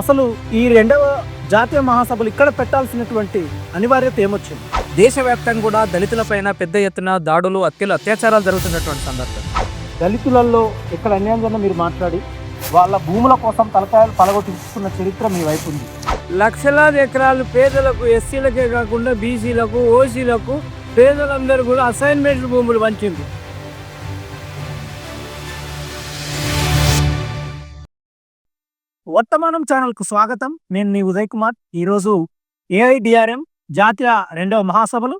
అసలు ఈ రెండవ జాతీయ మహాసభలు ఇక్కడ పెట్టాల్సినటువంటి అనివార్యత ఏమొచ్చింది? దేశవ్యాప్తంగా కూడా దళితులపైన పెద్ద ఎత్తున దాడులు హత్యలు అత్యాచారాలు జరుగుతున్నటువంటి సందర్భం. దళితులలో ఎక్కడ అన్యాయం జరిగినా మీరు మాట్లాడి వాళ్ళ భూముల కోసం తలకాయలు పలగొట్టించుకున్న చరిత్ర మీ వైపు ఉంది. లక్షలాది ఎకరాలు పేదలకు ఎస్సీలకే కాకుండా బీసీలకు ఓసీలకు పేదలందరూ కూడా అసైన్మెంట్ భూములు పంచింది వర్తమానం ఛానల్కు స్వాగతం. నేను మీ ఉదయ్ కుమార్. ఈరోజు ఏఐడిఆర్ఎం జాతీయ రెండవ మహాసభలు.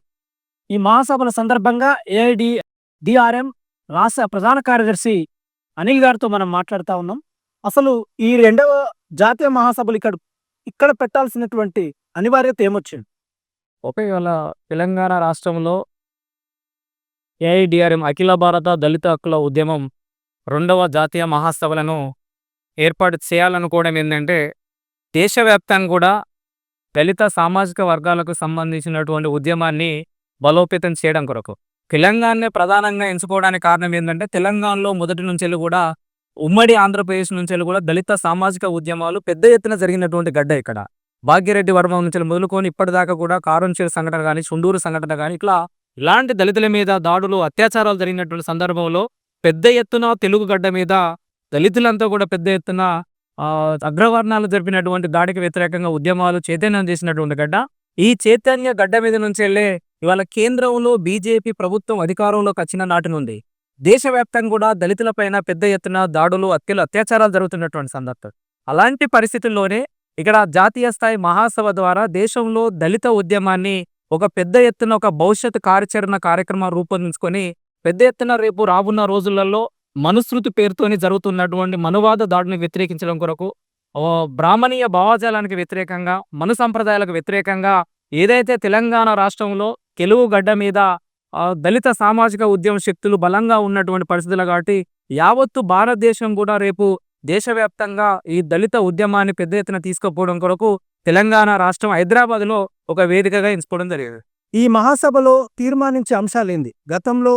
ఈ మహాసభల సందర్భంగా ఏఐడి డిఆర్ఎం రాష్ట్ర ప్రధాన కార్యదర్శి అనిల్ గారితో మనం మాట్లాడుతూ ఉన్నాం. అసలు ఈ రెండవ జాతీయ మహాసభలు ఇక్కడ ఇక్కడ పెట్టాల్సినటువంటి అనివార్యత ఏమొచ్చింది? ఓకే ఇవాళ తెలంగాణ రాష్ట్రంలో ఏఐడిఆర్ఎం అఖిల భారత దళిత హక్కుల ఉద్యమం రెండవ జాతీయ మహాసభలను ఏర్పాటు చేయాలనుకోవడం ఏంటంటే దేశవ్యాప్తంగా కూడా దళిత సామాజిక వర్గాలకు సంబంధించినటువంటి ఉద్యమాన్ని బలోపేతం చేయడం కొరకు. తెలంగాణనే ప్రధానంగా ఎంచుకోవడానికి కారణం ఏంటంటే తెలంగాణలో మొదటి నుంచి కూడా ఉమ్మడి ఆంధ్రప్రదేశ్ నుంచి కూడా దళిత సామాజిక ఉద్యమాలు పెద్ద ఎత్తున జరిగినటువంటి గడ్డ ఇక్కడ. భాగ్యరెడ్డి వర్మ నుంచి మొదలుకొని ఇప్పటిదాకా కూడా కారంచేరు సంఘటన కానీ చుండూరు సంఘటన కానీ ఇట్లా ఇలాంటి దళితుల మీద దాడులు అత్యాచారాలు జరిగినటువంటి సందర్భంలో పెద్ద ఎత్తున తెలుగు గడ్డ మీద దళితులంతా కూడా పెద్ద ఎత్తున ఆ, అగ్రవర్ణాలు జరిపినటువంటి దాడికి వ్యతిరేకంగా ఉద్యమాలు చైతన్యం చేసినటువంటి గడ్డ. ఈ చైతన్య గడ్డ మీద నుంచి వెళ్ళే ఇవాళ కేంద్రంలో బీజేపీ ప్రభుత్వం అధికారంలోకి వచ్చిన నాటి నుండి దేశవ్యాప్తంగా కూడా దళితులపైన పెద్ద ఎత్తున దాడులు హత్యలు అత్యాచారాలు జరుగుతున్నటువంటి సందర్భం. అలాంటి పరిస్థితుల్లోనే ఇక్కడ జాతీయ స్థాయి మహాసభ ద్వారా దేశంలో దళిత ఉద్యమాన్ని ఒక పెద్ద ఎత్తున ఒక భవిష్యత్ కార్యాచరణ కార్యక్రమం రూపొందించుకొని పెద్ద ఎత్తున రేపు రాబోన్న రోజులలో మనుస్మృతి పేరుతోని జరుగుతున్నటువంటి మనువాద దాడిని వ్యతిరేకించడం కొరకు ఓ బ్రాహ్మణీయ భావజాలానికి వ్యతిరేకంగా మను సంప్రదాయాలకు వ్యతిరేకంగా ఏదైతే తెలంగాణ రాష్ట్రంలో తెలుగు గడ్డ మీద ఆ, దళిత సామాజిక ఉద్యమ శక్తులు బలంగా ఉన్నటువంటి పరిస్థితులు కాబట్టి యావత్తు భారతదేశం కూడా రేపు దేశవ్యాప్తంగా ఈ దళిత ఉద్యమాన్ని పెద్ద ఎత్తున తీసుకుపోవడం కొరకు తెలంగాణ రాష్ట్రం హైదరాబాద్లో ఒక వేదికగా ఎంచుకోవడం జరిగింది. ఈ మహాసభలో తీర్మానించే అంశాలేంది? గతంలో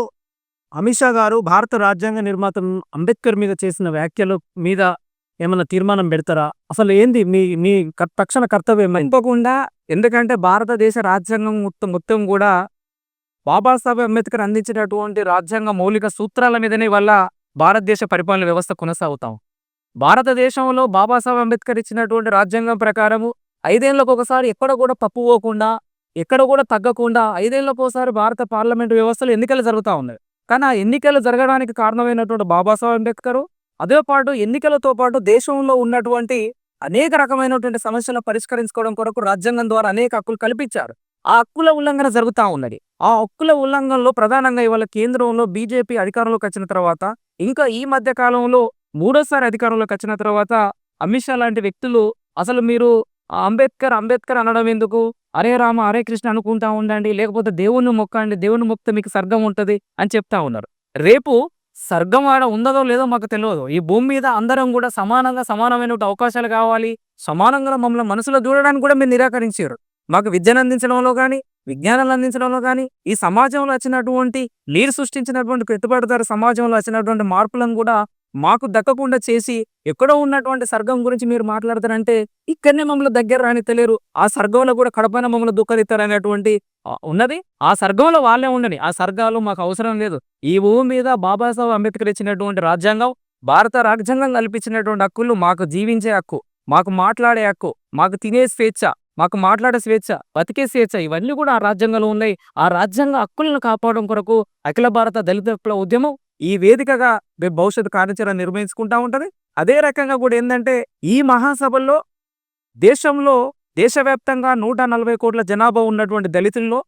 అమిత్ షా గారు భారత రాజ్యాంగ నిర్మాత అంబేద్కర్ మీద చేసిన వ్యాఖ్యల మీద ఏమైనా తీర్మానం పెడతారా? అసలు ఏంది? మీ మీ కర్- తక్షణ కర్తవ్యం ఏంది? తప్పకుండా. ఎందుకంటే భారతదేశ రాజ్యాంగం మొత్తం మొత్తం కూడా బాబాసాహెబ్ అంబేద్కర్ అందించినటువంటి రాజ్యాంగ మౌలిక సూత్రాల మీదనే వల్ల భారతదేశ పరిపాలన వ్యవస్థ కొనసాగుతాం. భారతదేశంలో బాబాసాహెబ్ అంబేద్కర్ ఇచ్చినటువంటి రాజ్యాంగం ప్రకారము ఐదేళ్ళకు ఒకసారి ఎక్కడ కూడా పప్పు పోకుండా ఎక్కడ కూడా తగ్గకుండా ఐదేళ్ళకు ఒకసారి భారత పార్లమెంటు వ్యవస్థలో ఎన్నికలు జరుగుతూ ఉన్నాయి. కానీ ఆ ఎన్నికలు జరగడానికి కారణమైనటువంటి బాబాసాహెబ్ అంబేద్కర్ అదే పాటు ఎన్నికలతో పాటు దేశంలో ఉన్నటువంటి అనేక రకమైనటువంటి సమస్యలను పరిష్కరించుకోవడం కొరకు రాజ్యాంగం ద్వారా అనేక హక్కులు కల్పించారు. ఆ హక్కుల ఉల్లంఘన జరుగుతూ ఉన్నది. ఆ హక్కుల ఉల్లంఘనలో ప్రధానంగా ఇవాళ కేంద్రంలో బీజేపీ అధికారంలోకి వచ్చిన తర్వాత ఇంకా ఈ మధ్య కాలంలో మూడోసారి అధికారంలోకి వచ్చిన తర్వాత అమిత్ షా లాంటి వ్యక్తులు అసలు మీరు అంబేద్కర్ అంబేద్కర్ అనడం ఎందుకు? అరే రామ హరే కృష్ణ అనుకుంటా ఉండండి. లేకపోతే దేవుణ్ణి మొక్కండి. దేవుని మొక్కితే మీకు సర్గం ఉంటది అని చెప్తా ఉన్నారు. రేపు సర్గం ఆడ ఉందో లేదో మాకు తెలియదు ఈ భూమి మీద అందరం కూడా సమానంగా సమానమైన అవకాశాలు కావాలి. సమానంగా మమ్మల్ని మనసులో చూడడానికి కూడా మీరు నిరాకరించారు. మాకు విద్యను అందించడంలో కానీ విజ్ఞానాలు అందించడంలో కానీ ఈ సమాజంలో వచ్చినటువంటి నీరు సృష్టించినటువంటి పెట్టుబడిదారు సమాజంలో వచ్చినటువంటి మార్పులను కూడా మాకు దక్కకుండా చేసి ఎక్కడో ఉన్నటువంటి సర్గం గురించి మీరు మాట్లాడతారంటే ఇక్కడనే మమ్మల్ని దగ్గర రాని తెలియరు ఆ సర్గంలో కూడా కడపైన మమ్మల్ని దుఃఖదిత్తారనేటువంటి ఉన్నది. ఆ సర్గంలో వాళ్ళే ఉండని ఆ సర్గాలు మాకు అవసరం లేదు. ఈ భూమి మీద బాబాసాహెబ్ అంబేద్కర్ ఇచ్చినటువంటి రాజ్యాంగం భారత రాజ్యాంగం కల్పించినటువంటి హక్కులు మాకు జీవించే హక్కు మాకు మాట్లాడే హక్కు మాకు తినే స్వేచ్ఛ మాకు మాట్లాడే స్వేచ్ఛ బతికే స్వేచ్ఛ ఇవన్నీ కూడా ఆ రాజ్యాంగంలో ఉన్నాయి. ఆ రాజ్యాంగ హక్కులను కాపాడడం కొరకు అఖిల భారత దళిత హక్కుల ఉద్యమం ఈ వేదికగా రేపు భవిష్యత్ కార్యాచరణ నిర్వహించుకుంటా ఉంటది. అదే రకంగా కూడా ఏంటంటే ఈ మహాసభల్లో దేశంలో దేశవ్యాప్తంగా నూట నలభై కోట్ల జనాభా ఉన్నటువంటి దళితుల్లో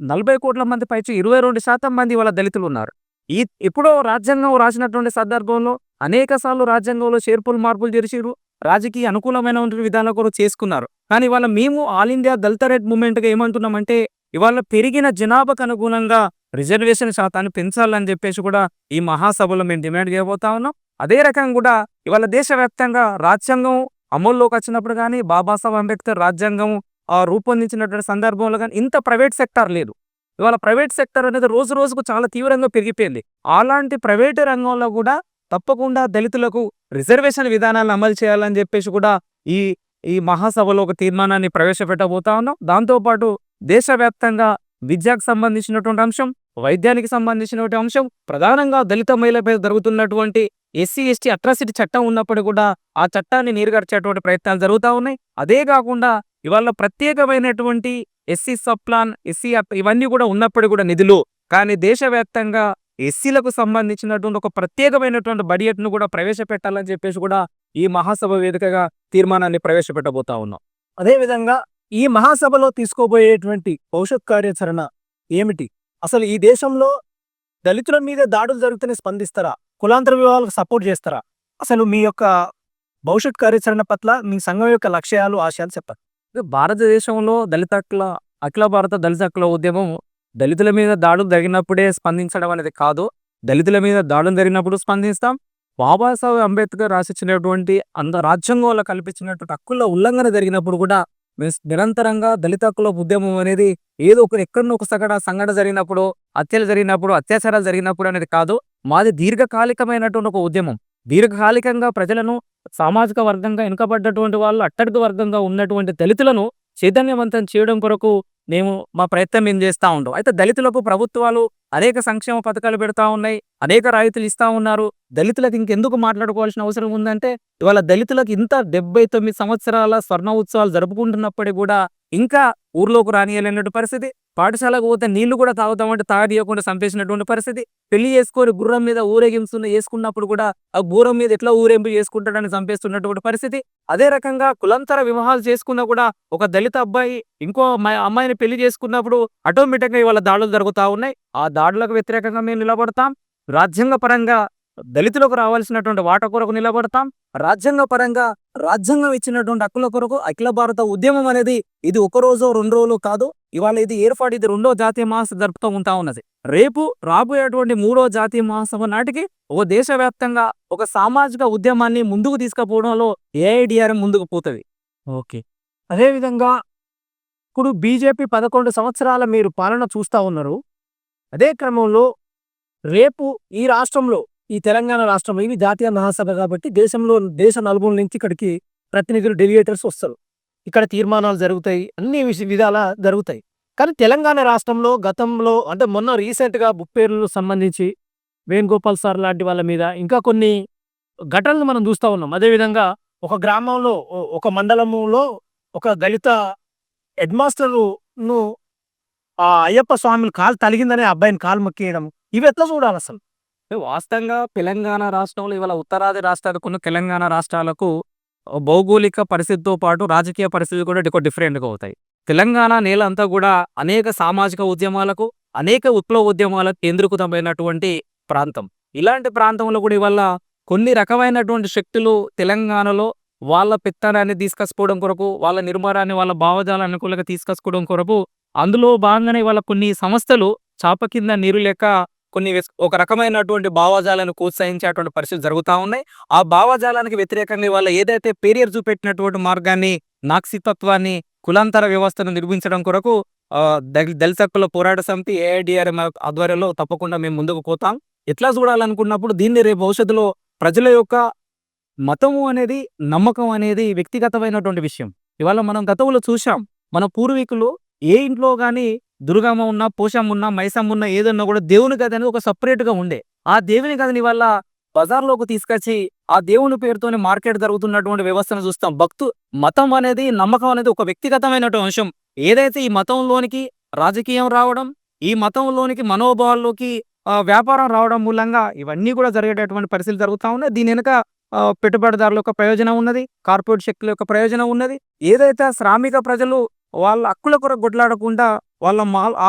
నలభై కోట్ల మంది పైచి ఇరవై రెండు శాతం మంది వాళ్ళ దళితులు ఉన్నారు ఈ ఎప్పుడో రాజ్యాంగం రాసినటువంటి సందర్భంలో అనేక సార్లు రాజ్యాంగంలో చేర్పులు మార్పులు చేసిరు రాజకీయ అనుకూలమైనటువంటి విధానాలు కూడా చేసుకున్నారు. కానీ వాళ్ళ మేము ఆల్ ఇండియా దళిత రెడ్ మూమెంట్గా ఏమంటున్నామంటే ఇవాళ పెరిగిన జనాభాకు అనుగుణంగా రిజర్వేషన్ శాతాన్ని పెంచాలని చెప్పేసి కూడా ఈ మహాసభలో మేము డిమాండ్ చేయబోతా ఉన్నాం. అదే రకంగా కూడా ఇవాళ దేశవ్యాప్తంగా రాజ్యాంగం అమల్లోకి వచ్చినప్పుడు కానీ బాబాసాహెబ్ అంబేద్కర్ రాజ్యాంగం ఆ, రూపొందించినటువంటి సందర్భంలో కానీ ఇంత ప్రైవేట్ సెక్టార్ లేదు. ఇవాళ ప్రైవేట్ సెక్టర్ అనేది రోజు రోజుకు చాలా తీవ్రంగా పెరిగిపోయింది. అలాంటి ప్రైవేటు రంగంలో కూడా తప్పకుండా దళితులకు రిజర్వేషన్ విధానాలను అమలు చేయాలని చెప్పేసి కూడా ఈ ఈ మహాసభలో ఒక తీర్మానాన్ని ప్రవేశపెట్టబోతా ఉన్నాం. దాంతోపాటు దేశవ్యాప్తంగా విద్యకు సంబంధించినటువంటి అంశం వైద్యానికి సంబంధించినటువంటి అంశం ప్రధానంగా దళిత మహిళపై జరుగుతున్నటువంటి ఎస్సీ ఎస్టీ అట్రాసిటీ చట్టం ఉన్నప్పుడు కూడా ఆ చట్టాన్ని నీరుగర్చేటువంటి ప్రయత్నాలు జరుగుతూ ఉన్నాయి. అదే కాకుండా ఇవాళ ప్రత్యేకమైనటువంటి ఎస్సీ సప్లాన్ ఎస్సీ ఇవన్నీ కూడా ఉన్నప్పుడు కూడా నిధులు కానీ దేశవ్యాప్తంగా ఎస్సీలకు సంబంధించినటువంటి ఒక ప్రత్యేకమైనటువంటి బడ్జెట్ను కూడా ప్రవేశపెట్టాలని చెప్పేసి కూడా ఈ మహాసభ వేదికగా తీర్మానాన్ని ప్రవేశపెట్టబోతా ఉన్నాం. అదేవిధంగా ఈ మహాసభలో తీసుకోబోయేటువంటి భవిష్యత్ కార్యాచరణ ఏమిటి? అసలు ఈ దేశంలో దళితుల మీద దాడులు జరుగుతూనే స్పందిస్తారా? కులాంతర వివాహాలకు సపోర్ట్ చేస్తారా? అసలు మీ యొక్క భవిష్యత్ కార్యాచరణ పట్ల మీ సంఘం యొక్క లక్ష్యాలు ఆశయాలు చెప్పండి. భారతదేశంలో దళిత హక్కుల అఖిల భారత దళిత హక్కుల ఉద్యమం దళితుల మీద దాడులు జరిగినప్పుడే స్పందించడం అనేది కాదు. దళితుల మీద దాడులు జరిగినప్పుడు స్పందిస్తాం. బాబాసాహెబ్ అంబేద్కర్ రాసిచ్చినటువంటి అంద రాజ్యాంగంలో కల్పించినటువంటి హక్కుల ఉల్లంఘన జరిగినప్పుడు కూడా నిరంతరంగా దళిత హక్కుల ఉద్యమం అనేది ఏదో ఒక ఎక్కడో ఒక సగడ సంఘటన జరిగినప్పుడు హత్యలు జరిగినప్పుడు అత్యాచారాలు జరిగినప్పుడు అనేది కాదు మాది దీర్ఘకాలికమైనటువంటి ఒక ఉద్యమం. దీర్ఘకాలికంగా ప్రజలను సామాజిక వర్గంగా వెనుకబడ్డటువంటి వాళ్ళు అట్టడుగు వర్గంగా ఉన్నటువంటి దళితులను చైతన్యవంతం చేయడం కొరకు మేము మా ప్రయత్నం మేము చేస్తూ ఉంటాం అయితే దళితులకు ప్రభుత్వాలు అనేక సంక్షేమ పథకాలు పెడతా ఉన్నాయి అనేక రాయితీలు ఇస్తా ఉన్నారు. దళితులకు ఇంకెందుకు మాట్లాడుకోవాల్సిన అవసరం ఉందంటే ఇవాళ దళితులకు ఇంత డెబ్బై తొమ్మిది సంవత్సరాల స్వర్ణ ఉత్సవాలు జరుపుకుంటున్నప్పటికీ కూడా ఇంకా ఊర్లోకి రానియలేనటువంటి పరిస్థితి. పాఠశాలకు పోతే నీళ్ళు కూడా తాగుతామంటే తాగనీయకుండా చంపేసినటువంటి పరిస్థితి. పెళ్ళి చేసుకొని గుర్రం మీద ఊరేగించున్న వేసుకున్నప్పుడు కూడా ఆ గుర్రం మీద ఎట్లా ఊరేంపు చేసుకుంటాడని చంపేస్తున్నటువంటి పరిస్థితి. అదే రకంగా కులంతర వివాహాలు చేసుకున్నా కూడా ఒక దళిత అబ్బాయి ఇంకో అమ్మాయిని పెళ్ళి చేసుకున్నప్పుడు ఆటోమేటిక్గా ఇవాళ దాడులు జరుగుతా ఉన్నాయి. ఆ దాడులకు వ్యతిరేకంగా మేము నిలబడతాం. రాజ్యాంగ పరంగా దళితులకు రావాల్సినటువంటి వాట కొరకు నిలబడతాం. రాజ్యాంగ పరంగా రాజ్యాంగం ఇచ్చినటువంటి హక్కుల కొరకు అఖిల భారత ఉద్యమం అనేది ఇది ఒక రోజు రెండు రోజులు కాదు. ఇవాళ ఇది ఏర్పాటు ఇది రెండో జాతీయ మహాసభ జరుపుతూ ఉంటా ఉన్నది. రేపు రాబోయేటువంటి మూడో జాతీయ మహాసభ నాటికి ఒక దేశవ్యాప్తంగా ఒక సామాజిక ఉద్యమాన్ని ముందుకు తీసుకుపోవడంలో ఏఐడిఆర్ ముందుకు పోతుంది. ఓకే. అదేవిధంగా ఇప్పుడు బీజేపీ పదకొండు సంవత్సరాల మీరు పాలన చూస్తా ఉన్నారు. అదే క్రమంలో రేపు ఈ రాష్ట్రంలో ఈ తెలంగాణ రాష్ట్రం ఇది జాతీయ మహాసభ కాబట్టి దేశంలో దేశ నలుమూల నుంచి ఇక్కడికి ప్రతినిధులు డెలిగేటర్స్ వస్తారు. ఇక్కడ తీర్మానాలు జరుగుతాయి అన్ని విష విధాల జరుగుతాయి. కానీ తెలంగాణ రాష్ట్రంలో గతంలో అంటే మొన్న రీసెంట్గా బుప్పేర్లు సంబంధించి వేణుగోపాల్ సార్ లాంటి వాళ్ళ మీద ఇంకా కొన్ని ఘటనలు మనం చూస్తూ ఉన్నాం. అదేవిధంగా ఒక గ్రామంలో ఒక మండలంలో ఒక దళిత హెడ్ మాస్టర్ను ఆ అయ్యప్ప స్వామిని కాలు తలిగిందనే అబ్బాయిని కాలు మొక్కేయడం ఇవి ఎట్లా చూడాలి అసలు వాస్తవంగా తెలంగాణ రాష్ట్రంలో ఇవాళ ఉత్తరాది రాష్ట్రాలకు తెలంగాణ రాష్ట్రాలకు భౌగోళిక పరిస్థితితో పాటు రాజకీయ పరిస్థితులు కూడా ఎక్కువ డిఫరెంట్గా అవుతాయి. తెలంగాణ నేల అంతా కూడా అనేక సామాజిక ఉద్యమాలకు అనేక విప్లవ ఉద్యమాలకు కేంద్రీకృతమైనటువంటి ప్రాంతం. ఇలాంటి ప్రాంతంలో కూడా ఇవాళ కొన్ని రకమైనటువంటి శక్తులు తెలంగాణలో వాళ్ళ పెత్తనాన్ని తీసుకొచ్చుకోవడం కొరకు వాళ్ళ నిర్మాణాన్ని వాళ్ళ భావజాల అనుకూలంగా తీసుకొచ్చుకోవడం కొరకు అందులో భాగంగానే వాళ్ళ కొన్ని సంస్థలు చాప కింద నీరు లెక్క కొన్ని ఒక రకమైనటువంటి భావజాలను ప్రోత్సహించేటువంటి పరిస్థితులు జరుగుతూ ఉన్నాయి. ఆ భావజాలానికి వ్యతిరేకంగా వాళ్ళ ఏదైతే పేరియర్ చూపెట్టినటువంటి మార్గాన్ని నాక్సితత్వాన్ని కులాంతర వ్యవస్థను నిర్మించడం కొరకు ఆ, పోరాట సమితి ఏఐడిఆర్ఎం ఆధ్వర్యంలో తప్పకుండా మేము ముందుకు పోతాం. ఎట్లా చూడాలనుకున్నప్పుడు దీన్ని రేపు భవిష్యత్తులో ప్రజల యొక్క మతము అనేది నమ్మకం అనేది వ్యక్తిగతమైనటువంటి విషయం. ఇవాళ మనం గతంలో చూశాం. మన పూర్వీకులు ఏ ఇంట్లో కానీ దుర్గమ్మ ఉన్నా పోషమ్మ ఉన్నా మైసమ్మ ఉన్నా ఏదన్నా కూడా దేవుని గది అనేది ఒక సపరేట్గా ఉండే. ఆ దేవుని గదిని వల్ల బజార్లోకి తీసుకొచ్చి ఆ దేవుని పేరుతోనే మార్కెట్ జరుగుతున్నటువంటి వ్యవస్థను చూస్తాం. భక్తు మతం అనేది నమ్మకం అనేది ఒక వ్యక్తిగతమైనటువంటి అంశం. ఏదైతే ఈ మతంలోనికి రాజకీయం రావడం ఈ మతంలోనికి మనోభావాల్లోకి ఆ, వ్యాపారం రావడం మూలంగా ఇవన్నీ కూడా జరిగేటటువంటి పరిస్థితులు జరుగుతూ ఉన్నాయి. దీని వెనుక పెట్టుబడిదారుల యొక్క ప్రయోజనం ఉన్నది కార్పొరేట్ శక్తుల యొక్క ప్రయోజనం ఉన్నది. ఏదైతే శ్రామిక ప్రజలు వాళ్ళ హక్కుల కొరకు కొట్లాడకుండా వాళ్ళ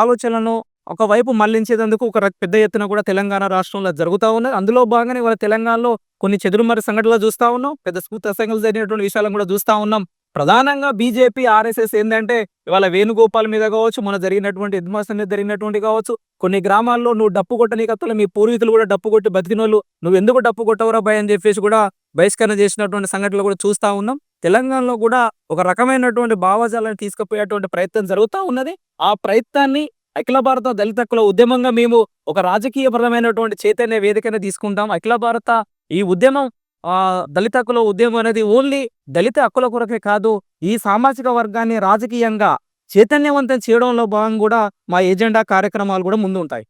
ఆలోచనలను ఒకవైపు మళ్ళించేందుకు ఒక పెద్ద ఎత్తున కూడా తెలంగాణ రాష్ట్రంలో జరుగుతూ ఉన్నది. అందులో భాగంగానే వాళ్ళ తెలంగాణలో కొన్ని చెదురుమరి సంఘటనలు చూస్తా ఉన్నాం. పెద్ద స్ఫూర్తి సంఘటనలు జరిగినటువంటి విషయాలను కూడా చూస్తూ ఉన్నాం. ప్రధానంగా బీజేపీ ఆర్ఎస్ఎస్ ఏంటంటే ఇవాళ వేణుగోపాల్ మీద కావచ్చు మన జరిగినటువంటి ఎద్మాస్ మీద జరిగినటువంటి కావచ్చు కొన్ని గ్రామాల్లో నువ్వు డప్పు కొట్టనీకత్తులు మీ పూర్వీకులు కూడా డప్పు కొట్టి బతికినోళ్ళు నువ్వు ఎందుకు డప్పు కొట్టవరా భయ అని చెప్పేసి కూడా బహిష్కరణ చేసినటువంటి సంఘటనలు కూడా చూస్తా ఉన్నాం. తెలంగాణలో కూడా ఒక రకమైనటువంటి భావజాలను తీసుకుపోయేటువంటి ప్రయత్నం జరుగుతూ ఉన్నది. ఆ ప్రయత్నాన్ని అఖిల భారత దళిత హక్కుల ఉద్యమంగా మేము ఒక రాజకీయపరమైనటువంటి చైతన్య వేదికను తీసుకుంటాం. అఖిల భారత ఈ ఉద్యమం ఆ దళిత హక్కుల ఉద్యమం అనేది ఓన్లీ దళిత హక్కుల కొరకే కాదు ఈ సామాజిక వర్గాన్ని రాజకీయంగా చైతన్యవంతం చేయడంలో భాగంగా కూడా మా ఎజెండా కార్యక్రమాలు కూడా ముందు ఉంటాయి.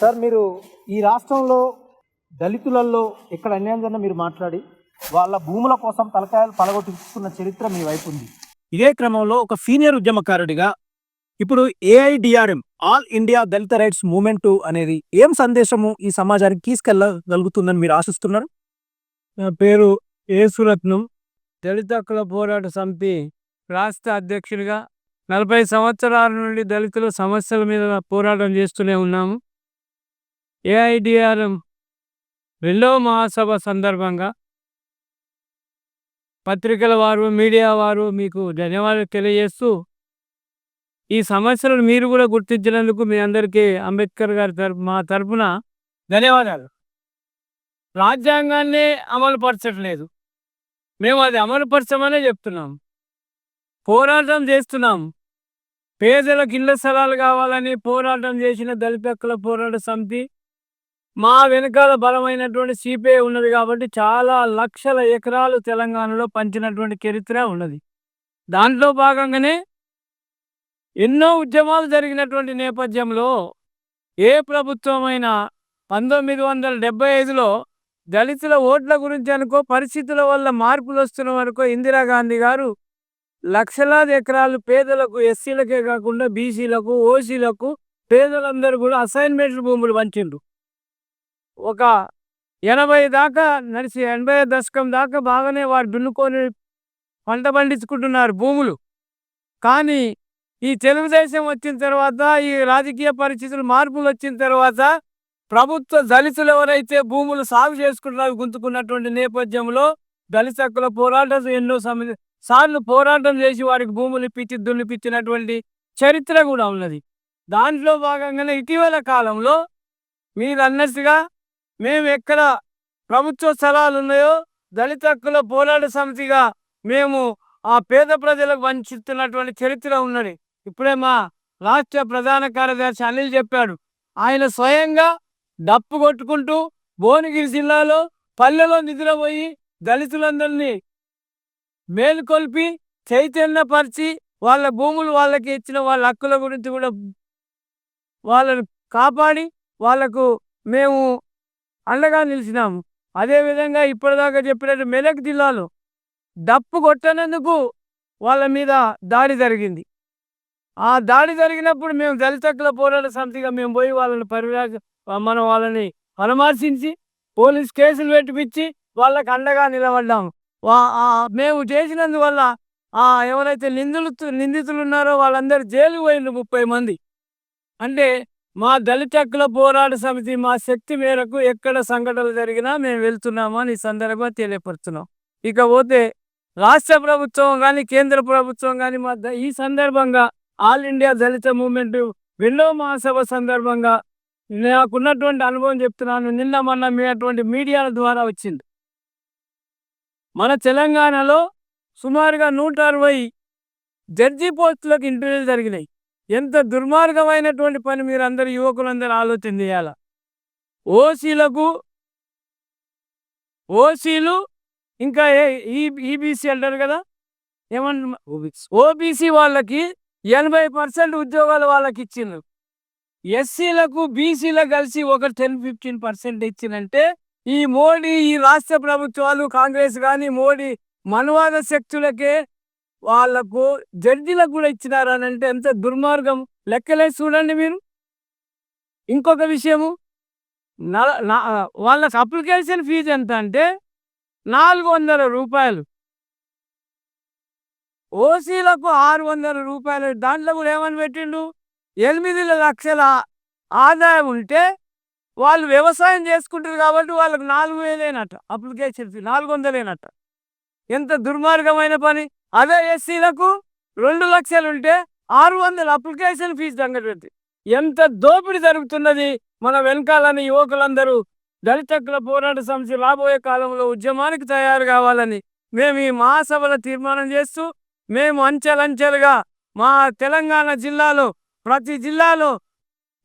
సార్ మీరు ఈ రాష్ట్రంలో దళితులలో ఎక్కడ అన్యాయం మీరు మాట్లాడి వాళ్ళ భూముల కోసం తలకాయలు పలగొట్టుకున్న చరిత్ర మీ వైపు ఉంది. ఇదే క్రమంలో ఒక సీనియర్ ఉద్యమకారుడిగా ఇప్పుడు AIDRM all India Dalit rights movement అనేది ఏం సందేశము ఈ సమాజానికి తీసుకెళ్ళగలుగుతుందని మీరు ఆశిస్తున్నారు? నా పేరు ఏసురత్నం. దళిత హక్కుల పోరాట సమితి రాష్ట్ర అధ్యక్షుడిగా నలభై సంవత్సరాల నుండి దళితుల సమస్యల మీద పోరాటం చేస్తూనే ఉన్నాము. ఏఐడిఆర్ఎం రెండవ మహాసభ సందర్భంగా పత్రికల వారు మీడియా వారు మీకు ధన్యవాదాలు తెలియజేస్తూ ఈ సమస్యలను మీరు కూడా గుర్తించినందుకు మీ అందరికీ అంబేద్కర్ గారి తరపు మా తరపున ధన్యవాదాలు. రాజ్యాంగాన్ని అమలు పరచట్లేదు. మేము అది అమలు పరచమనే చెప్తున్నాం. పోరాటం చేస్తున్నాం. పేదలకు ఇళ్ళ స్థలాలు కావాలని పోరాటం చేసిన దళిత హక్కుల పోరాట సమితి మా వెనకాల బలమైనటువంటి సిపిఐ ఉన్నది కాబట్టి చాలా లక్షల ఎకరాలు తెలంగాణలో పంచినటువంటి చరిత్ర ఉన్నది. దాంట్లో భాగంగానే ఎన్నో ఉద్యమాలు జరిగినటువంటి నేపథ్యంలో ఏ ప్రభుత్వమైనా పంతొమ్మిది వందల డెబ్బై ఐదులో దళితుల ఓట్ల గురించి అనుకో పరిస్థితుల వల్ల మార్పులు వస్తున్న వరకు ఇందిరాగాంధీ గారు లక్షలాది ఎకరాలు పేదలకు ఎస్సీలకే కాకుండా బీసీలకు ఓసీలకు పేదలందరూ కూడా అసైన్మెంట్ భూములు పంచిండ్రు. ఒక ఎనభై దాకా నడిచి ఎనభై దశకం దాకా బాగానే వారు దున్నుకొని పంట పండించుకుంటున్నారు భూములు. కానీ ఈ తెలుగుదేశం వచ్చిన తర్వాత ఈ రాజకీయ పరిస్థితులు మార్పులు వచ్చిన తర్వాత ప్రభుత్వ దళితులు ఎవరైతే భూములు సాగు చేసుకుంటున్నారు గుంతుకున్నటువంటి నేపథ్యంలో దళిత హక్కుల పోరాటం ఎన్నో సార్లు పోరాటం చేసి వారికి భూములు ఇప్పించి దున్నిపించినటువంటి చరిత్ర కూడా ఉన్నది. దాంట్లో భాగంగానే ఇటీవల కాలంలో మీరు అన్నట్టుగా మేము ఎక్కడ ప్రభుత్వ స్థలాలు ఉన్నాయో దళిత హక్కుల పోరాట సమితిగా మేము ఆ పేద ప్రజలకు వంచుతున్నటువంటి చరిత్ర ఉన్నది. ఇప్పుడే మా రాష్ట్ర ప్రధాన కార్యదర్శి అనిల్ చెప్పాడు. ఆయన స్వయంగా డప్పు కొట్టుకుంటూ భువనగిరి జిల్లాలో పల్లెలో నిద్రపోయి దళితులందరినీ మేలుకొల్పి చైతన్యపరిచి వాళ్ళ భూములు వాళ్ళకి ఇచ్చిన వాళ్ళ హక్కుల గురించి కూడా వాళ్ళను కాపాడి వాళ్ళకు మేము అండగా నిలిచినాము. అదేవిధంగా ఇప్పటిదాకా చెప్పినట్టు మెదక్ జిల్లాలో డప్పు కొట్టనందుకు వాళ్ళ మీద దాడి జరిగింది. ఆ దాడి జరిగినప్పుడు మేము దళిత పోరాట సమితిగా మేము పోయి వాళ్ళని పరివేక్ష మనం వాళ్ళని పరామర్శించి పోలీస్ కేసులు పెట్టిపించి వాళ్ళకు అండగా నిలబడ్డాము. వా- మేము చేసినందువల్ల ఆ ఎవరైతే నిందులు నిందితులు ఉన్నారో వాళ్ళందరూ జైలు పోయిండ్రు ముప్పై మంది. అంటే మా దళిత హక్కుల పోరాట సమితి మా శక్తి మేరకు ఎక్కడ సంఘటనలు జరిగినా మేము వెళ్తున్నామని ఈ సందర్భంగా తెలియపరుస్తున్నాం. ఇకపోతే రాష్ట్ర ప్రభుత్వం కానీ కేంద్ర ప్రభుత్వం కానీ మా ఈ సందర్భంగా ఆల్ ఇండియా దళిత మూమెంట్ విన్నో మహాసభ సందర్భంగా నాకున్నటువంటి అనుభవం చెప్తున్నాను. నిన్న మొన్న మీ అటువంటి మీడియాల ద్వారా వచ్చింది. మన తెలంగాణలో సుమారుగా నూట అరవై జడ్జి పోస్టులకు ఇంటర్వ్యూలు జరిగినాయి. ఎంత దుర్మార్గమైనటువంటి పని మీరు అందరు యువకులందరూ ఆలోచన చేయాల? ఓసీలకు ఓసీలు ఇంకా ఈ ఈబీసీ అంటారు కదా? ఏమన్నా ఓబీసీ. వాళ్ళకి ఎనభై పర్సెంట్ ఉద్యోగాలు వాళ్ళకి ఇచ్చిండ్రు ఎస్సీలకు బీసీలకు కలిసి ఒక టెన్ ఫిఫ్టీన్ పర్సెంట్ ఇచ్చిందంటే ఈ మోడీ ఈ రాష్ట్ర ప్రభుత్వాలు కాంగ్రెస్ కానీ మోడీ మనవాద శక్తులకే వాళ్ళకు జడ్జిలకు కూడా ఇచ్చినారు అని అంటే ఎంత దుర్మార్గం. లెక్కలే చూడండి మీరు. ఇంకొక విషయము వాళ్ళకి అప్లికేషన్ ఫీజు ఎంత అంటే నాలుగు వందల రూపాయలు. ఓసీలకు ఆరు వందల రూపాయలు. దాంట్లో కూడా ఏమని పెట్టిండు ఎనిమిది లక్షల ఆదాయం ఉంటే వాళ్ళు వ్యవసాయం చేసుకుంటారు కాబట్టి వాళ్ళకి నాలుగు వేలేనట అప్లికేషన్ ఫీ నాలుగు వందలేనట. ఎంత దుర్మార్గమైన పని. అదే ఎస్సీలకు రెండు లక్షలుంటే ఆరు వందల అప్లికేషన్ ఫీజు సంగతి ఎంత దోపిడీ జరుగుతున్నది మన వెనకాలని యువకులందరూ. దళితకుల పోరాట సమస్య రాబోయే కాలంలో ఉద్యమానికి తయారు కావాలని మేము ఈ మహాసభలో తీర్మానం చేస్తూ మేము అంచెలంచెలుగా మా తెలంగాణ జిల్లాలో ప్రతి జిల్లాలో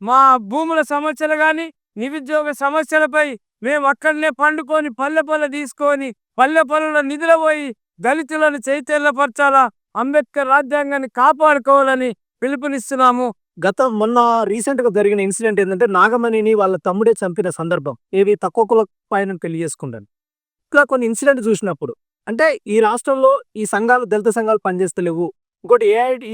మా భూముల సమస్యలు కానీ నిరుద్యోగ సమస్యలపై మేము అక్కడనే పండుకొని పల్లె పల్లె తీసుకొని పల్లె పల్లెలో నిధులు పోయి దళితులను చైతన్యపరచాలా? అంబేద్కర్ రాజ్యాంగాన్ని కాపాడుకోవాలని పిలుపునిస్తున్నాము. గత మొన్న రీసెంట్గా జరిగిన ఇన్సిడెంట్ ఏంటంటే నాగమణిని వాళ్ళ తమ్ముడే చంపిన సందర్భం. ఏవి తక్కువ కుల పైన పెళ్ళి చేసుకుంటాను ఇంకా కొన్ని ఇన్సిడెంట్ చూసినప్పుడు అంటే ఈ రాష్ట్రంలో ఈ సంఘాలు దళిత సంఘాలు పనిచేస్తలేవు. ఇంకోటి ఏఐడి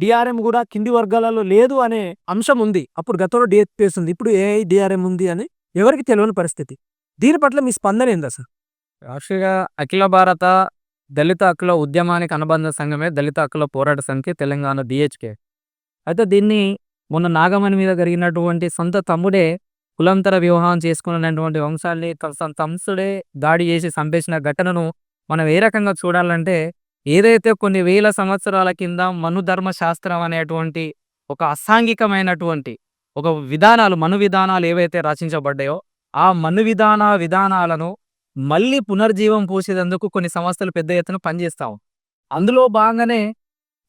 డిఆర్ఎం కూడా కింది వర్గాలలో లేదు అనే అంశం ఉంది. అప్పుడు గతంలో డిఎస్పీఎస్ ఉంది. ఇప్పుడు ఏఐ డిఆర్ఎం ఉంది అని ఎవరికి తెలియని పరిస్థితి. దీని పట్ల మీ స్పందన ఏందా సార్? యాక్చువల్గా అఖిల భారత దళిత హక్కుల ఉద్యమానికి అనుబంధ సంఘమే దళిత హక్కుల పోరాట సంఖ్య తెలంగాణ డిహెచ్కే అయితే దీన్ని మొన్న నాగమణి మీద జరిగినటువంటి సొంత తమ్ముడే కులంతర వివాహం చేసుకున్నటువంటి వంశాల్ని తన సొంత తమ్ముడే దాడి చేసి చంపేసిన ఘటనను మనం ఏ రకంగా చూడాలంటే ఏదైతే కొన్ని వేల సంవత్సరాల కింద మనుధర్మ శాస్త్రం అనేటువంటి ఒక అసాంఘికమైనటువంటి ఒక విధానాలు మను విధానాలు ఏవైతే రచించబడ్డాయో ఆ మను విధాన విధానాలను మళ్ళీ పునర్జీవం పోసేదందుకు కొన్ని సంస్థలు పెద్ద ఎత్తున పనిచేస్తాం అందులో భాగంగానే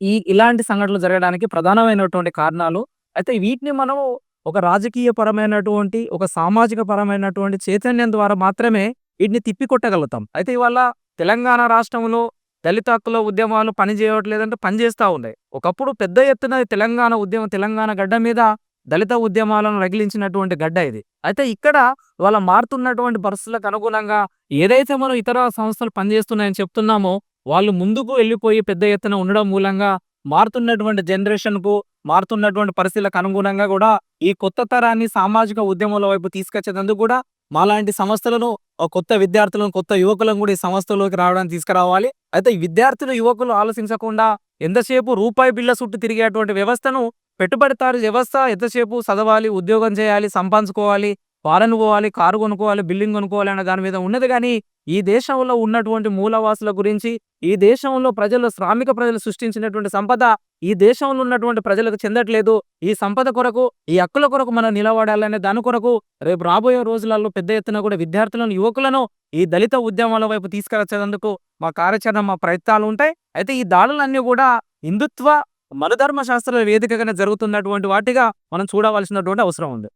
ఈ ఇలాంటి సంఘటనలు జరగడానికి ప్రధానమైనటువంటి కారణాలు అయితే వీటిని మనం ఒక రాజకీయ పరమైనటువంటి ఒక సామాజిక పరమైనటువంటి చైతన్యం ద్వారా మాత్రమే వీటిని తిప్పికొట్టగలుగుతాం. అయితే ఇవాళ తెలంగాణ రాష్ట్రంలో దళిత హక్కుల ఉద్యమాలు పనిచేయట్లేదంటే పనిచేస్తూ ఉన్నాయి. ఒకప్పుడు పెద్ద ఎత్తున తెలంగాణ ఉద్యమం తెలంగాణ గడ్డ మీద దళిత ఉద్యమాలను రగిలించినటువంటి గడ్డ ఇది. అయితే ఇక్కడ వాళ్ళ మారుతున్నటువంటి పరిస్థితులకు అనుగుణంగా ఏదైతే మనం ఇతర సంస్థలు పనిచేస్తున్నాయని చెప్తున్నామో వాళ్ళు ముందుకు వెళ్ళిపోయి పెద్ద ఎత్తున ఉండడం మూలంగా మారుతున్నటువంటి జనరేషన్కు మారుతున్నటువంటి పరిస్థితులకు అనుగుణంగా కూడా ఈ కొత్త తరాన్ని సామాజిక ఉద్యమాల వైపు తీసుకొచ్చేందుకు కూడా మాలాంటి సంస్థలను కొత్త విద్యార్థులను కొత్త యువకులను కూడా ఈ సంస్థలోకి రావడానికి తీసుకురావాలి. అయితే విద్యార్థులు యువకులు ఆలోచించకుండా ఎంతసేపు రూపాయి బిళ్ళ చుట్టూ తిరిగేటువంటి వ్యవస్థను పెట్టుబడిదారు వ్యవస్థ ఎంతసేపు చదవాలి ఉద్యోగం చేయాలి సంపాదించుకోవాలి ఫారెన్ పోవాలి కారు కొనుక్కోవాలి బిల్డింగ్ కొనుక్కోవాలి అనే దాని మీద ఉన్నది. కానీ ఈ దేశంలో ఉన్నటువంటి మూలవాసుల గురించి ఈ దేశంలో ప్రజలు శ్రామిక ప్రజలు సృష్టించినటువంటి సంపద ఈ దేశంలో ఉన్నటువంటి ప్రజలకు చెందట్లేదు. ఈ సంపద కొరకు ఈ హక్కుల కొరకు మనం నిలబడాలనే దాని కొరకు రేపు రాబోయే రోజులలో పెద్ద ఎత్తున కూడా విద్యార్థులను యువకులను ఈ దళిత ఉద్యమాల వైపు తీసుకువచ్చేందుకు మా కార్యాచరణ మా ప్రయత్నాలు ఉంటాయి. అయితే ఈ దాడులన్నీ కూడా హిందుత్వ మనధర్మ శాస్త్ర వేదికగానే జరుగుతున్నటువంటి వాటిగా మనం చూడవలసినటువంటి అవసరం ఉంది.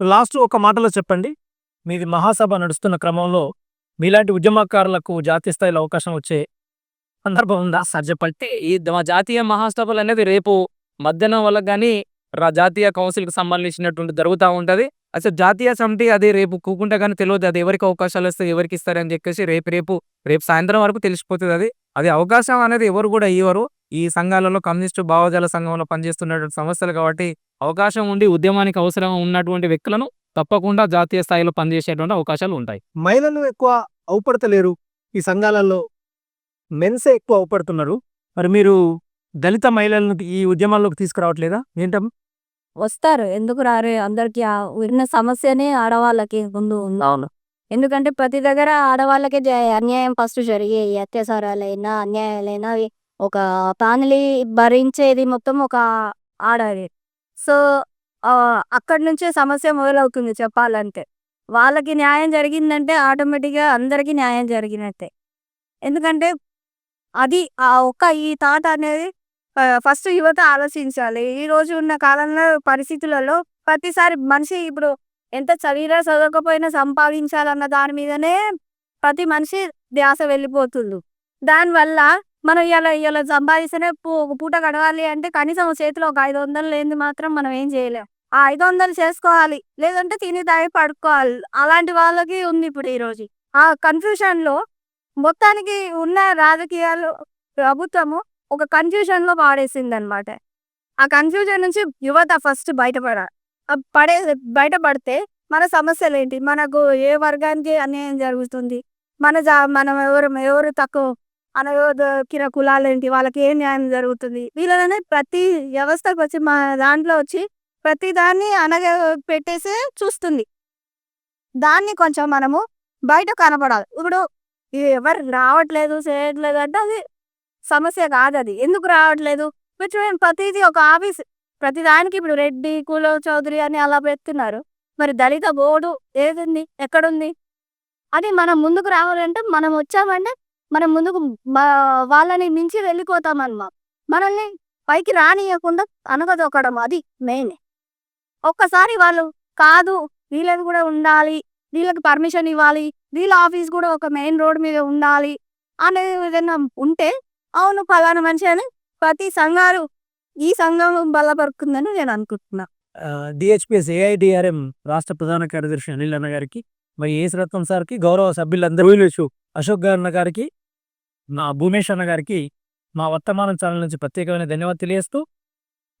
లాస్ట్ ఒక మాటలో చెప్పండి. మీది మహాసభ నడుస్తున్న క్రమంలో మీలాంటి ఉద్యమకారులకు జాతీయ స్థాయిలో అవకాశం వచ్చే సందర్భం ఉందా? సార్ చెప్పండి. ఈ జాతీయ మహాసభలు అనేది రేపు మధ్యాహ్నం వల్ల కానీ జాతీయ కౌన్సిల్కి సంబంధించినటువంటి జరుగుతూ ఉంటుంది. అసలు జాతీయ సమితి అది రేపు కూకుంటే కానీ తెలియదు అది ఎవరికి అవకాశాలు ఇస్తే ఎవరికి ఇస్తారని చెప్పేసి రేపు రేపు రేపు సాయంత్రం వరకు తెలిసిపోతుంది అది. అది అవకాశం అనేది ఎవరు కూడా ఇవ్వరు. ఈ సంఘాలలో కమ్యూనిస్టు భావజాల సంఘంలో పనిచేస్తున్నటువంటి సంస్థలు కాబట్టి అవకాశం ఉండి ఉద్యమానికి అవసరం ఉన్నటువంటి వ్యక్తులను తప్పకుండా జాతీయ స్థాయిలో పనిచేసేటువంటి అవకాశాలు ఉంటాయి. మహిళలు ఎక్కువ అవుపడతలేరు? ఈ సంఘాలలో మెన్సే ఎక్కువ అవుపడుతున్నారు. మరి మీరు దళిత మహిళలను ఈ ఉద్యమాల్లోకి తీసుకురావట్లేదా? ఏంటం? వస్తారు. ఎందుకు రారు? అందరికి ఆ ఉన్న సమస్యనే ఆడవాళ్ళకి ముందు ఉంది. అవును. ఎందుకంటే ప్రతి దగ్గర ఆడవాళ్ళకే అన్యాయం ఫస్ట్ జరిగే ఈ అత్యాచారాలైనా అన్యాయాలైనా ఒక ఫ్యామిలీ భరించేది మొత్తం ఒక ఆడది సో అక్కడి నుంచే సమస్య మొదలవుతుంది చెప్పాలంటే. వాళ్ళకి న్యాయం జరిగిందంటే ఆటోమేటిక్గా అందరికీ న్యాయం జరిగినట్టే. ఎందుకంటే అది ఆ ఒక్క ఈ థాట్ అనేది ఫస్ట్ యువత ఆలోచించాలి. ఈ రోజు ఉన్న కాలంలో పరిస్థితులలో ప్రతిసారి మనిషి ఇప్పుడు ఎంత చదివినా చదవకపోయినా సంపాదించాలన్న దాని మీదనే ప్రతి మనిషి ధ్యాస వెళ్ళిపోతుంది. దానివల్ల మనం ఇలా ఇలా సంపాదిస్తేనే పూ- ఒక పూట గడవాలి అంటే కనీసం చేతిలో ఒక ఐదు వందలు లేని మాత్రం మనం ఏం చేయలేం. ఆ ఐదు వందలు చేసుకోవాలి లేదంటే తిని తాగి పడుకోవాలి. అలాంటి వాళ్ళకి ఉంది ఇప్పుడు ఈ రోజు. ఆ కన్ఫ్యూషన్లో మొత్తానికి ఉన్న రాజకీయాలు ప్రభుత్వము ఒక కన్ఫ్యూషన్లో పాడేసింది అనమాట ఆ కన్ఫ్యూజన్ నుంచి యువత ఫస్ట్ బయటపడాలి పడే బయటపడితే మన సమస్యలు ఏంటి? మనకు ఏ వర్గానికి అన్యాయం జరుగుతుంది? మన జా మనం ఎవరు ఎవరు తక్కువ అనయోధకిన కులాలు ఏంటి వాళ్ళకి ఏం న్యాయం జరుగుతుంది? వీళ్ళనే ప్రతి వ్యవస్థకు వచ్చి మా దాంట్లో వచ్చి ప్రతి దాన్ని అనగ పెట్టేసి చూస్తుంది. దాన్ని కొంచెం మనము బయట కనపడాలి. ఇప్పుడు ఎవరు రావట్లేదు చేయట్లేదు అంటే అది సమస్య కాదు అది. ఎందుకు రావట్లేదు? చూడండి ప్రతిదీ ఒక ఆఫీస్. ప్రతి దానికి ఇప్పుడు రెడ్డి కుల చౌదరి అని అలా పెడుతున్నారు. మరి దళిత బోర్డు ఏది ఉంది ఎక్కడుంది? అది మనం ముందుకు రావాలంటే మనం వచ్చామంటే మనం ముందుకు మా- వాళ్ళని మించి వెళ్ళిపోతాం అన్నమాట మనల్ని పైకి రానియకుండా అనగదొక్కడం అది మెయిన్ ఒక్కసారి వాళ్ళు కాదు వీళ్ళది కూడా ఉండాలి వీళ్ళకి పర్మిషన్ ఇవ్వాలి వీళ్ళ ఆఫీస్ కూడా ఒక మెయిన్ రోడ్ మీద ఉండాలి అనే విధంగా ఉంటే అవును ఫలానా మనిషి అని ప్రతి సంఘాలు ఈ సంఘం బలపరుకుందని నేను అనుకుంటున్నా. డిహెచ్పిఎస్ ఏఐడిఆర్ఎం రాష్ట్ర ప్రధాన కార్యదర్శి అనిల్ అన్న గారికి మరి ఏసు రత్నం సార్కి గౌరవ సభ్యులందరూ అశోక్ గారు అన్న గారికి నా భూమేష్ అన్న గారికి మా వర్తమానం ఛానల్ నుంచి ప్రత్యేకమైన ధన్యవాదాలు తెలియజేస్తూ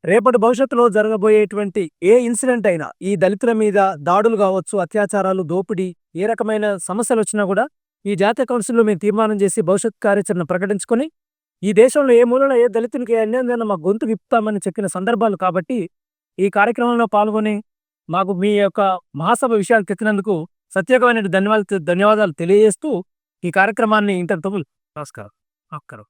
రేపటి భవిష్యత్తులో జరగబోయేటువంటి ఏ ఇన్సిడెంట్ అయినా ఈ దళితుల మీద దాడులు కావచ్చు అత్యాచారాలు దోపిడీ ఏ రకమైన సమస్యలు వచ్చినా కూడా ఈ జాతీయ కౌన్సిల్లో మేము తీర్మానం చేసి భవిష్యత్ కార్యాచరణ ప్రకటించుకొని ఈ దేశంలో ఏ మూలన ఏ దళితునికి అన్యాయం మా గొంతు విప్పుతామని చెప్పిన సందర్భాలు కాబట్టి ఈ కార్యక్రమంలో పాల్గొని మాకు మీ యొక్క మహాసభ విషయాలు తెచ్చినందుకు ప్రత్యేకమైన ధన్యవాదాలు ధన్యవాదాలు తెలియజేస్తూ ఈ కార్యక్రమాన్ని ఇంతటితో 確か、あっから。